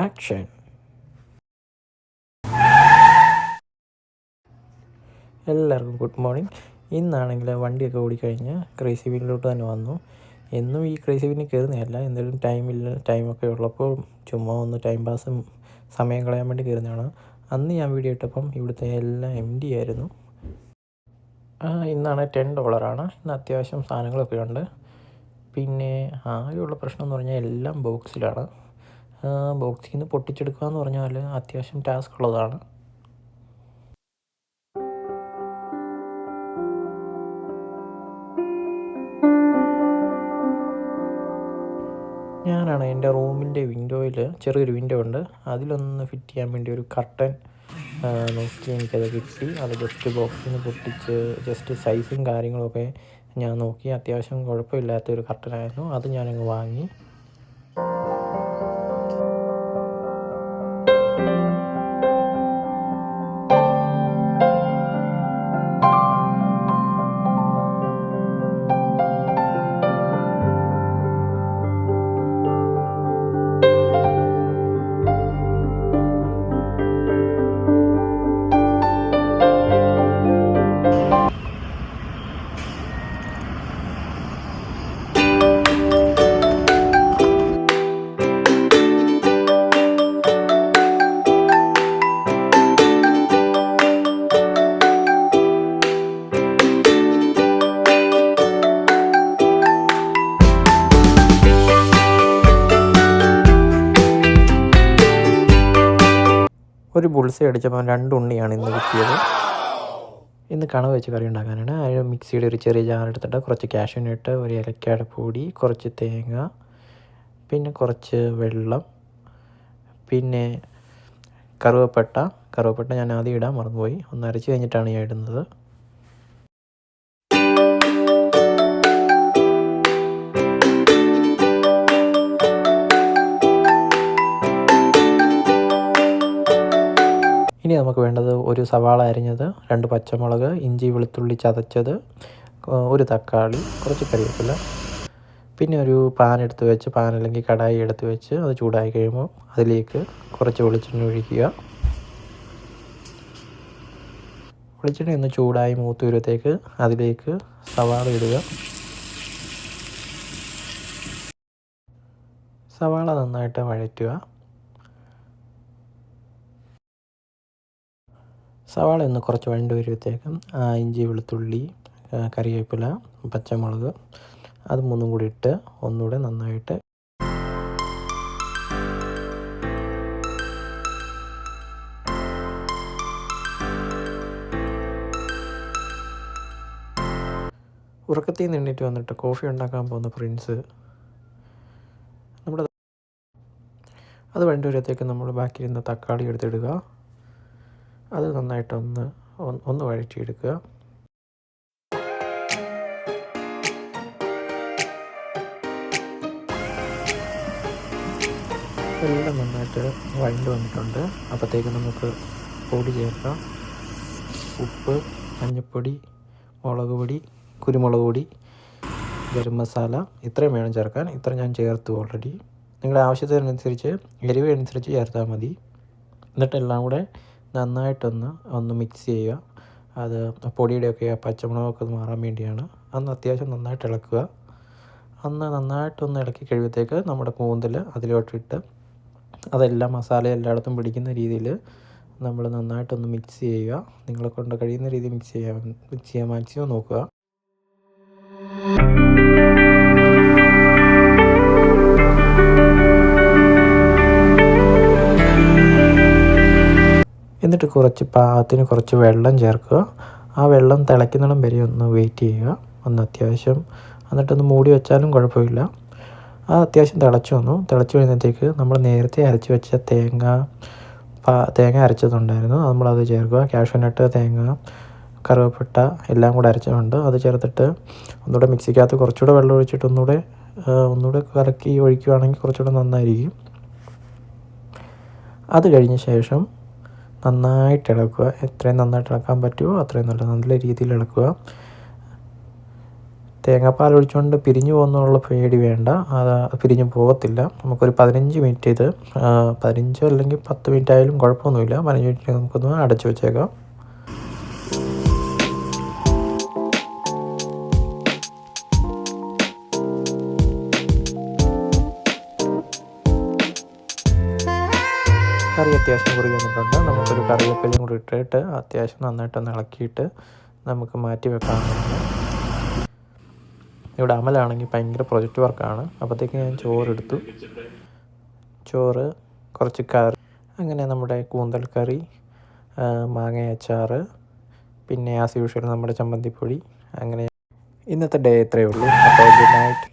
Action എല്ലാവർക്കും good morning. ഇന്നാണെങ്കിൽ വണ്ടിയൊക്കെ ഓടിക്കഴിഞ്ഞ് ക്രേസി വീലിലോട്ട് തന്നെ വന്നു. എന്നും ഈ ക്രേസി വീലിന് കയറുന്നതല്ല. എന്തെങ്കിലും ടൈമില്ല ടൈമൊക്കെ ഉള്ളപ്പോൾ ചുമ്മാ ഒന്ന് ടൈം പാസും സമയം കളയാൻ വേണ്ടി കയറുന്നതാണ്. അന്ന് ഞാൻ വീഡിയോ ഇട്ടപ്പം ഇവിടുത്തെ എല്ലാം എം ഡി ആയിരുന്നു ഇന്നാണ് ടെൻ ഡോളറാണ് ഇന്ന് അത്യാവശ്യം സാധനങ്ങളൊക്കെ ഉണ്ട്. പിന്നെ ആകെയുള്ള പ്രശ്നം എന്ന് പറഞ്ഞാൽ എല്ലാം ബോക്സിലാണ് ബോക്സിൽ നിന്ന് പൊട്ടിച്ചെടുക്കുക എന്ന് പറഞ്ഞാൽ അത്യാവശ്യം ടാസ്ക് ഉള്ളതാണ്. ഞാനാണ് എന്റെ റൂമിന്റെ വിൻഡോയിൽ ചെറിയൊരു വിൻഡോ ഉണ്ട്. അതിലൊന്ന് ഫിറ്റ് ചെയ്യാൻ വേണ്ടി ഒരു കർട്ടൻ നോക്കി എനിക്കത് കിട്ടി. അത് ജസ്റ്റ് ബോക്സിൽ നിന്ന് പൊട്ടിച്ച് ജസ്റ്റ് സൈസും കാര്യങ്ങളൊക്കെ ഞാൻ നോക്കി. അത്യാവശ്യം കുഴപ്പമില്ലാത്തൊരു കർട്ടനായിരുന്നു. അത് ഞാനങ്ങ് വാങ്ങി. ഒരു ബുൾസൈ അടിച്ചപ്പോൾ രണ്ട് ഉണ്ണിയാണ് ഇന്ന് കിട്ടിയത്. ഇന്ന് കണവ് വെച്ച് കറി ഉണ്ടാക്കാനാണ്. അതിന് മിക്സിയുടെ ഒരു ചെറിയ ജാർ എടുത്തിട്ട് കുറച്ച് കാഷ്യൂനിട്ട് ഒരു ഇലക്കയുടെ പൊടി കുറച്ച് തേങ്ങ പിന്നെ കുറച്ച് വെള്ളം പിന്നെ കറുവപ്പട്ട. കറുവപ്പട്ട ഞാൻ ആദ്യം ഇടാൻ മറന്നുപോയി. ഒന്ന് അരച്ച് കഴിഞ്ഞിട്ടാണ് ഞാൻ ഇടുന്നത്. ഇനി നമുക്ക് വേണ്ടത് ഒരു സവാള അരിഞ്ഞത് രണ്ട് പച്ചമുളക് ഇഞ്ചി വെളുത്തുള്ളി ചതച്ചത് ഒരു തക്കാളി കുറച്ച് കറിവേപ്പില പിന്നെ ഒരു പാൻ എടുത്ത് വെച്ച് പാൻ അല്ലെങ്കിൽ കടായി എടുത്ത് വെച്ച് അത് ചൂടായി കഴിയുമ്പോൾ അതിലേക്ക് കുറച്ച് വെളിച്ചെണ്ണ ഒഴിക്കുക. വെളിച്ചെണ്ണ ഒന്ന് ചൂടായി മൂത്ത് വരുമ്പോഴത്തേക്ക് അതിലേക്ക് സവാള ഇടുക. സവാള നന്നായിട്ട് വഴറ്റുക. സവാള ഒന്ന് കുറച്ച് വഴണ്ട് വരുമ്പോഴത്തേക്കും ഇഞ്ചി വെളുത്തുള്ളി കറിവേപ്പില പച്ചമുളക്. അത് മൂന്നും കൂടി ഇട്ട് ഒന്നുകൂടെ നന്നായിട്ട് ഉറക്കത്തിൽ നിന്ന് എണ്ണീറ്റ് വന്നിട്ട് കോഫി ഉണ്ടാക്കാൻ പോകുന്ന പ്രിൻസ്. നമ്മുടെ അത് വേണ്ടി വരുമ്പോഴത്തേക്ക് നമ്മൾ ബാക്കിയിരുന്ന തക്കാളി എടുത്തിടുക. അത് നന്നായിട്ടൊന്ന് ഒന്ന് വഴറ്റിയെടുക്കുക. എല്ലാം നന്നായിട്ട് വഴണ്ട് വന്നിട്ടുണ്ട്. അപ്പോഴത്തേക്ക് നമുക്ക് പൊടി ചേർക്കാം. ഉപ്പ് മഞ്ഞൾപ്പൊടി മുളക് പൊടി കുരുമുളക് പൊടി ഗരം മസാല ഇത്രയും വേണം ചേർക്കാൻ. ഇത്ര ഞാൻ ചേർത്തു ഓൾറെഡി നിങ്ങളുടെ ആവശ്യത്തിനനുസരിച്ച് എരിവ് അനുസരിച്ച് ചേർത്താൽ മതി. എന്നിട്ടെല്ലാം കൂടെ നന്നായിട്ടൊന്ന് ഒന്ന് മിക്സ് ചെയ്യുക. അത് പൊടിയുടെയൊക്കെ പച്ചമുളകൊക്കെ ഒന്ന് മാറാൻ വേണ്ടിയാണ്. അന്ന് അത്യാവശ്യം നന്നായിട്ട് ഇളക്കുക. അന്ന് നന്നായിട്ടൊന്ന് ഇളക്കി കഴിയുമ്പോഴത്തേക്ക് നമ്മുടെ കൂന്തൽ അതിലോട്ടിട്ട് അതെല്ലാം മസാല എല്ലായിടത്തും പിടിക്കുന്ന രീതിയിൽ നമ്മൾ നന്നായിട്ടൊന്ന് മിക്സ് ചെയ്യുക. നിങ്ങളെ കൊണ്ട് കഴിയുന്ന രീതിയിൽ മിക്സ് ചെയ്യാൻ മിക്സ് ചെയ്യാൻ മാക്സിമം നോക്കുക. എന്നിട്ട് കുറച്ച് പാകത്തിന് കുറച്ച് വെള്ളം ചേർക്കുക. ആ വെള്ളം തിളയ്ക്കുന്നിടം വരെ ഒന്ന് വെയിറ്റ് ചെയ്യുക. ഒന്ന് അത്യാവശ്യം എന്നിട്ടൊന്ന് മൂടി വെച്ചാലും കുഴപ്പമില്ല. ആ അത്യാവശ്യം തിളച്ചു വന്നു. തിളച്ചു കഴിഞ്ഞത്തേക്ക് നമ്മൾ നേരത്തെ അരച്ച് വെച്ച തേങ്ങ തേങ്ങ അരച്ചതുണ്ടായിരുന്നു. നമ്മളത് ചേർക്കുക. കാഷ്യൂനട്ട് തേങ്ങ കറുവപ്പട്ട എല്ലാം കൂടെ അരച്ചതുണ്ട് അത് ചേർത്തിട്ട് ഒന്നുകൂടെ മിക്സിക്കകത്ത് കുറച്ചുകൂടെ വെള്ളം ഒഴിച്ചിട്ട് ഒന്നുകൂടെ ഒന്നുകൂടെ കലക്കി ഒഴിക്കുകയാണെങ്കിൽ കുറച്ചുകൂടെ നന്നായിരിക്കും. അത് കഴിഞ്ഞ ശേഷം നന്നായിട്ട് ഇളക്കുക. എത്രയും നന്നായിട്ട് ഇളക്കാൻ പറ്റുമോ അത്രയും നല്ല നല്ല രീതിയിൽ ഇളക്കുക. തേങ്ങാപ്പാൽ ഒഴിച്ചുകൊണ്ട് പിരിഞ്ഞു പോകുന്നുള്ള പേടി വേണ്ട. അത് പിരിഞ്ഞു പോകത്തില്ല. നമുക്കൊരു പതിനഞ്ച് മിനിറ്റ് ഇത് പതിനഞ്ചോ അല്ലെങ്കിൽ പത്ത് മിനിറ്റ് ആയാലും കുഴപ്പമൊന്നുമില്ല. പതിനഞ്ച് മിനിറ്റ് നമുക്കൊന്ന് അടച്ചു വെച്ചേക്കാം. കറി അത്യാവശ്യം കുറി വന്നിട്ടുണ്ട്. നമുക്കൊരു കറിവേപ്പിലയും കൂടി ഇട്ടിട്ട് അത്യാവശ്യം നന്നായിട്ടൊന്ന് ഇളക്കിയിട്ട് നമുക്ക് മാറ്റി വെക്കാവുന്നതാണ് ഇവിടെ അമലാണെങ്കിൽ ഭയങ്കര പ്രൊജക്റ്റ് വർക്കാണ് അപ്പോഴത്തേക്ക് ഞാൻ ചോറെടുത്തു. ചോറ് കുറച്ച് കറി അങ്ങനെ നമ്മുടെ കൂന്തൽ കറി മാങ്ങ അച്ചാർ പിന്നെ ആസ് യൂഷ്വൽ നമ്മുടെ ചമ്മന്തിപ്പൊടി അങ്ങനെ ഇന്നത്തെ ഡേ ഇത്രയേ ഉള്ളൂ. അപ്പോൾ ഗുഡ് നൈറ്റ്